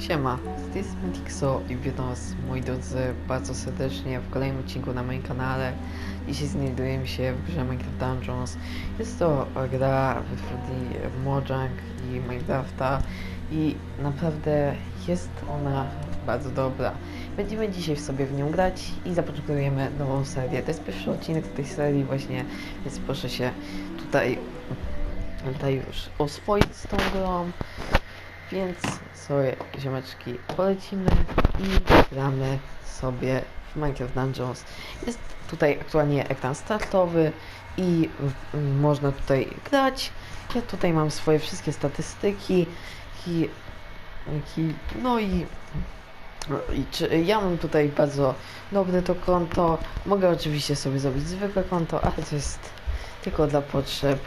Siema, z tej Tixo i witam was moi drodzy bardzo serdecznie w kolejnym odcinku na moim kanale. Dzisiaj znajdujemy się w grze Minecraft Dungeons. Jest to gra wytwórni Mojang i Minecrafta i naprawdę jest ona bardzo dobra. Będziemy dzisiaj sobie w nią grać i zapoczątkujemy nową serię. To jest pierwszy odcinek tej serii właśnie, więc proszę się tutaj, tutaj już oswoić z tą grą. Więc sobie ziomeczki polecimy i gramy sobie w Minecraft Dungeons. Jest tutaj aktualnie ekran startowy i można tutaj grać. Ja tutaj mam swoje wszystkie statystyki i, i no i i czy, ja mam tutaj bardzo dobre to konto. Mogę oczywiście sobie zrobić zwykłe konto, ale to jest tylko dla potrzeb,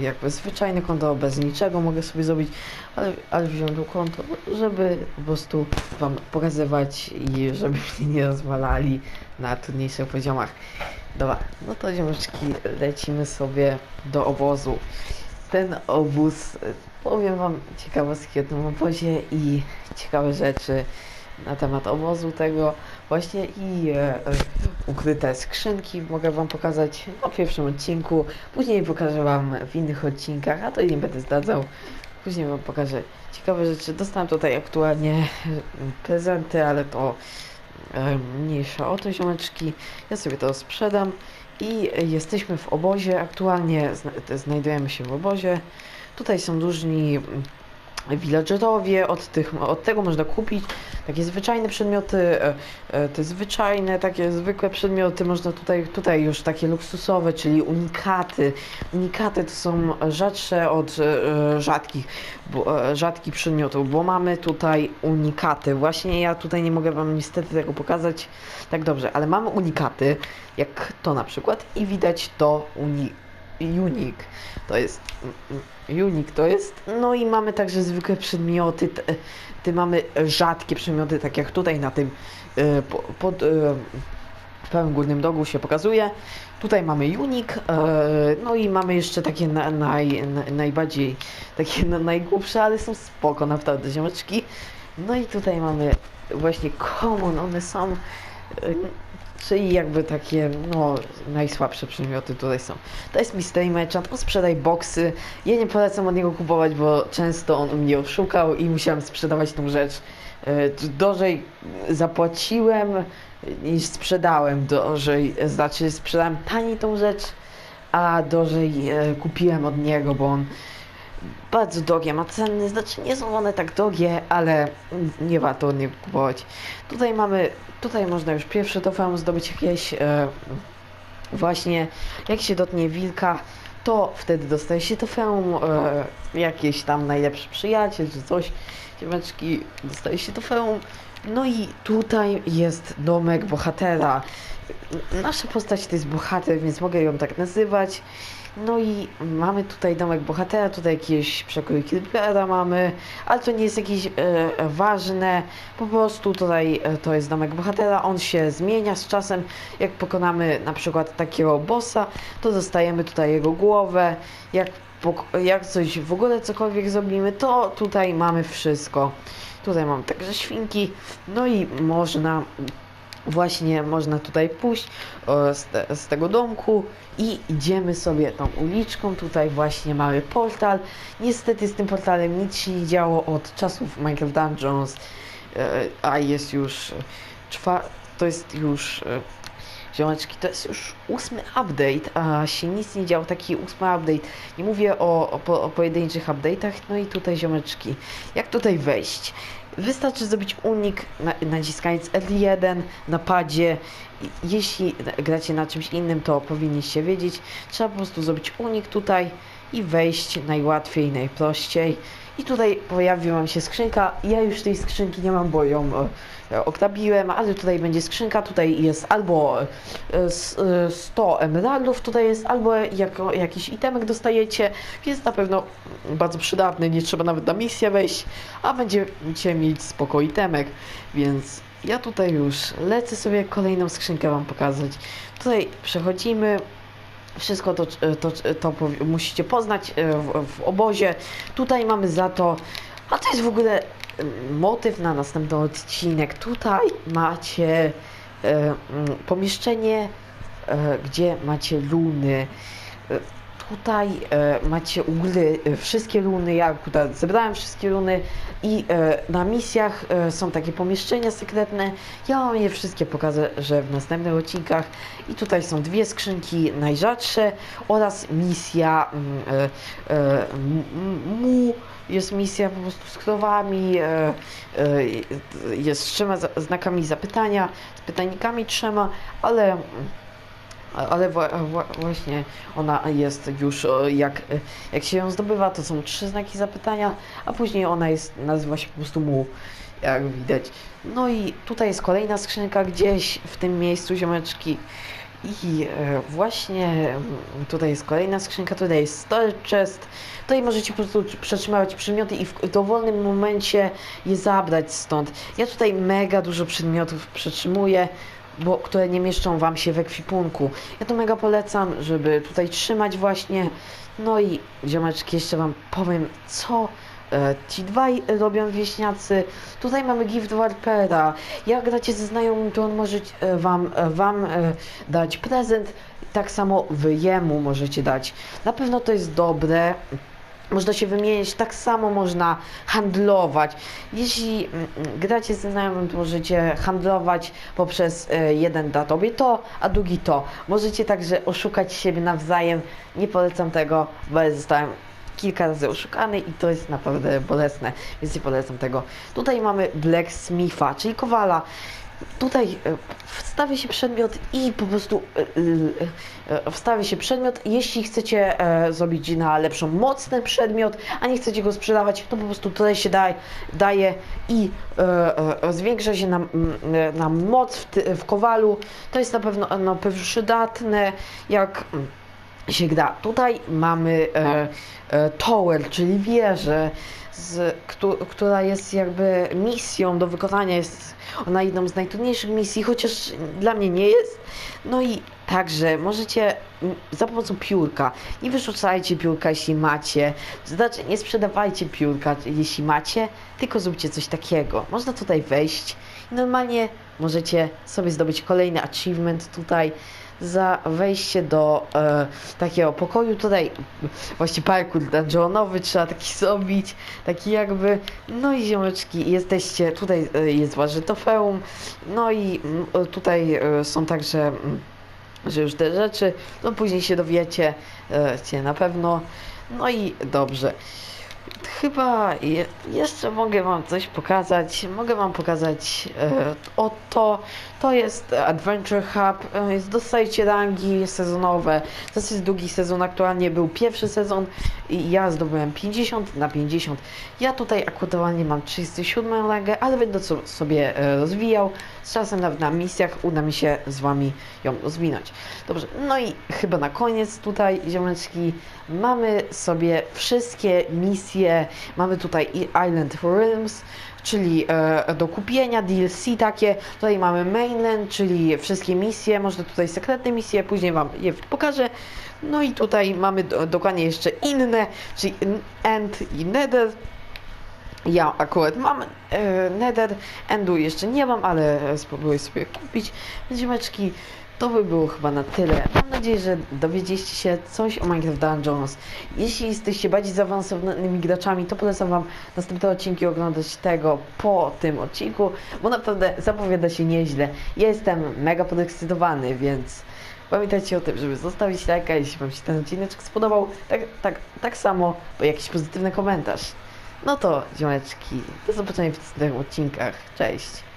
jakby zwyczajne konto bez niczego mogę sobie zrobić, ale, ale wziąłem to konto, żeby po prostu wam pokazywać i żeby mnie nie rozwalali na trudniejszych poziomach. Dobra, no to ziomeczki, lecimy sobie do obozu. Ten obóz, powiem wam ciekawostki o tym obozie i ciekawe rzeczy na temat obozu tego właśnie i e, ukryte skrzynki mogę wam pokazać na pierwszym odcinku, później pokażę wam w innych odcinkach, a to nie będę zdradzał. Później wam pokażę ciekawe rzeczy. Dostałem tutaj aktualnie prezenty, ale to e, mniejsza o to ziomeczki. Ja sobie to sprzedam i jesteśmy w obozie. Aktualnie zna znajdujemy się w obozie. Tutaj są różni villagerowie, od, tych, od tego można kupić takie zwyczajne przedmioty, e, e, te zwyczajne, takie zwykłe przedmioty, można tutaj, tutaj już takie luksusowe, czyli unikaty. Unikaty to są rzadsze od e, rzadkich, rzadkich przedmiotów, bo mamy tutaj unikaty. Właśnie ja tutaj nie mogę wam niestety tego pokazać tak dobrze, ale mamy unikaty, jak to na przykład i widać to uni unik. To jest unik to jest. No i mamy także zwykłe przedmioty. Te, te mamy rzadkie przedmioty, tak jak tutaj na tym e, po, pod e, w prawym górnym rogu się pokazuje. Tutaj mamy unik, e, no i mamy jeszcze takie na, naj, na, najbardziej, takie na, najgłupsze, ale są spoko naprawdę ziomeczki. No i tutaj mamy właśnie common, one są Czyli jakby takie, no, najsłabsze przedmioty tutaj są. To jest Mystery Merchant, on sprzedaj boksy. Ja nie polecam od niego kupować, bo często on mnie oszukał i musiałem sprzedawać tą rzecz. E, Drożej zapłaciłem niż sprzedałem, drożej, znaczy sprzedałem taniej tą rzecz, a drożej e, kupiłem od niego, bo on bardzo drogie ma ceny, znaczy nie są one tak drogie, ale nie warto od niego kupować. Tutaj mamy, tutaj można już pierwsze trofeum zdobyć jakieś, e, właśnie jak się dotknie wilka, to wtedy dostaje się trofeum, e, jakieś tam najlepszy przyjaciel czy coś, ziemeczki, dostaje się trofeum. No i tutaj jest domek bohatera. Nasza postać to jest bohater, więc mogę ją tak nazywać. No i mamy tutaj domek bohatera, tutaj jakieś przekrój Creepera mamy, ale to nie jest jakieś e, ważne, po prostu tutaj e, to jest domek bohatera, on się zmienia z czasem, jak pokonamy na przykład takiego bossa, to dostajemy tutaj jego głowę, jak, jak coś w ogóle cokolwiek zrobimy, to tutaj mamy wszystko. Tutaj mam także świnki, no i można właśnie można tutaj pójść o, z, te, z tego domku i idziemy sobie tą uliczką. Tutaj właśnie mamy portal. Niestety z tym portalem nic się nie działo od czasów Minecraft Dungeons, e, a jest już czwa, to jest już e, ziomeczki, to jest już ósmy update, a się nic nie działo, taki ósmy update. Nie mówię o, o, o pojedynczych update'ach, no i tutaj ziomeczki, jak tutaj wejść? Wystarczy zrobić unik na, naciskając L1 na padzie. Jeśli gracie na czymś innym, to powinniście wiedzieć. Trzeba po prostu zrobić unik tutaj i wejść najłatwiej, najprościej. I tutaj pojawi wam się skrzynka. Ja już tej skrzynki nie mam, bo ją e, oktabiłem, ale tutaj będzie skrzynka. Tutaj jest albo e, s- e, 100 emeraldów, tutaj jest albo jako, jakiś itemek dostajecie. Jest na pewno bardzo przydatny, nie trzeba nawet na misję wejść, a będziecie mieć spoko itemek, więc ja tutaj już lecę sobie kolejną skrzynkę wam pokazać. Tutaj przechodzimy. Wszystko to, to, to, powi- musicie poznać e, w, w obozie. Tutaj mamy za to. A to jest w ogóle motyw na następny odcinek. Tutaj macie e, pomieszczenie, e, gdzie macie luny. Tutaj e, macie ugly, e, wszystkie luny, ja akurat zebrałem wszystkie luny i e, na misjach e, są takie pomieszczenia sekretne. Ja wam je wszystkie pokażę, że w następnych odcinkach. I tutaj są dwie skrzynki najrzadsze oraz misja mm, e, e, mu. Jest misja po prostu z krowami, e, e, jest z trzema znakami zapytania, z pytajnikami trzema, ale ale właśnie ona jest już, e, jak, jak się ją zdobywa, to są trzy znaki zapytania, a później ona jest, nazywa się po prostu mu, jak widać. No i tutaj jest kolejna skrzynka gdzieś w tym miejscu, ziomeczki. I e, właśnie mm, tutaj jest kolejna skrzynka, tutaj jest storage chest. Tutaj możecie po prostu przetrzymywać przedmioty i w dowolnym momencie je zabrać stąd. Ja tutaj mega dużo przedmiotów przetrzymuję bo, które nie mieszczą Wam się w ekwipunku. Ja to mega polecam, żeby tutaj trzymać właśnie. No i ziomeczki, jeszcze Wam powiem, co e, ci dwaj robią wieśniacy. Tutaj mamy gift warpera. Jak gracie ze znajomym, to on może e, Wam, e, wam e, dać prezent. Tak samo Wy jemu możecie dać. Na pewno to jest dobre. Można się wymienić, tak samo można handlować. Jeśli mm, mm, gracie ze znajomym, to możecie handlować poprzez e, jeden da tobie to, a drugi to. Możecie także oszukać siebie nawzajem. Nie polecam tego, bo ja zostałem kilka razy oszukany i to jest naprawdę bolesne, więc nie polecam tego. Tutaj mamy Blacksmitha, czyli kowala. Tutaj e, wstawi się przedmiot i po prostu e, e, wstawi się przedmiot. Jeśli chcecie zrobić na lepszą moc ten przedmiot, a nie chcecie go sprzedawać, to po prostu tutaj się daj, daje i zwiększa się nam, nam moc w, w kowalu. To jest na pewno no, przydatne, jak się gra. Tutaj mamy e, e, tower, czyli wieżę, z, któ, która jest jakby misją do wykonania. Jest ona jedną z najtrudniejszych misji, chociaż dla mnie nie jest. No i także możecie za pomocą piórka, nie wyrzucajcie piórka, jeśli macie, znaczy nie sprzedawajcie piórka, jeśli macie, tylko zróbcie coś takiego. Można tutaj wejść i normalnie możecie sobie zdobyć kolejny achievement tutaj za wejście do e, takiego pokoju. Tutaj właśnie parkour dungeonowy trzeba taki zrobić, taki jakby. No i ziomeczki, jesteście, tutaj e, jest wasze trofeum, no i mm, e, tutaj e, są także, mm, że już te rzeczy, no później się dowiecie, e, na pewno. No i dobrze. Chyba je, jeszcze mogę Wam coś pokazać. Mogę Wam pokazać e, oto. To jest Adventure Hub. E, dostajecie rangi sezonowe. To jest drugi sezon. Aktualnie był pierwszy sezon i ja zdobyłem 50 na 50. Ja tutaj aktualnie mam 37 rangę, ale będę so, sobie e, rozwijał. Z czasem nawet na misjach uda mi się z Wami ją rozwinąć. Dobrze, no i chyba na koniec tutaj, ziomeczki, mamy sobie wszystkie misje. Mamy tutaj Island Realms, czyli e, do kupienia, DLC takie. Tutaj mamy Mainland, czyli wszystkie misje, może tutaj sekretne misje, później Wam je pokażę. No i tutaj mamy do, dokładnie jeszcze inne, czyli End i Nether. Ja akurat mam e, Nether, Endu jeszcze nie mam, ale spróbuję sobie kupić. Ziomeczki, to by było chyba na tyle. Mam nadzieję, że dowiedzieliście się coś o Minecraft Dungeons. Jeśli jesteście bardziej zaawansowanymi graczami, to polecam Wam następne odcinki oglądać tego po tym odcinku, bo naprawdę zapowiada się nieźle. Ja jestem mega podekscytowany, więc pamiętajcie o tym, żeby zostawić lajka, jeśli Wam się ten odcinek spodobał. Tak, tak, tak samo, bo jakiś pozytywny komentarz. No to, ziomeczki, do zobaczenia w następnych odcinkach. Cześć!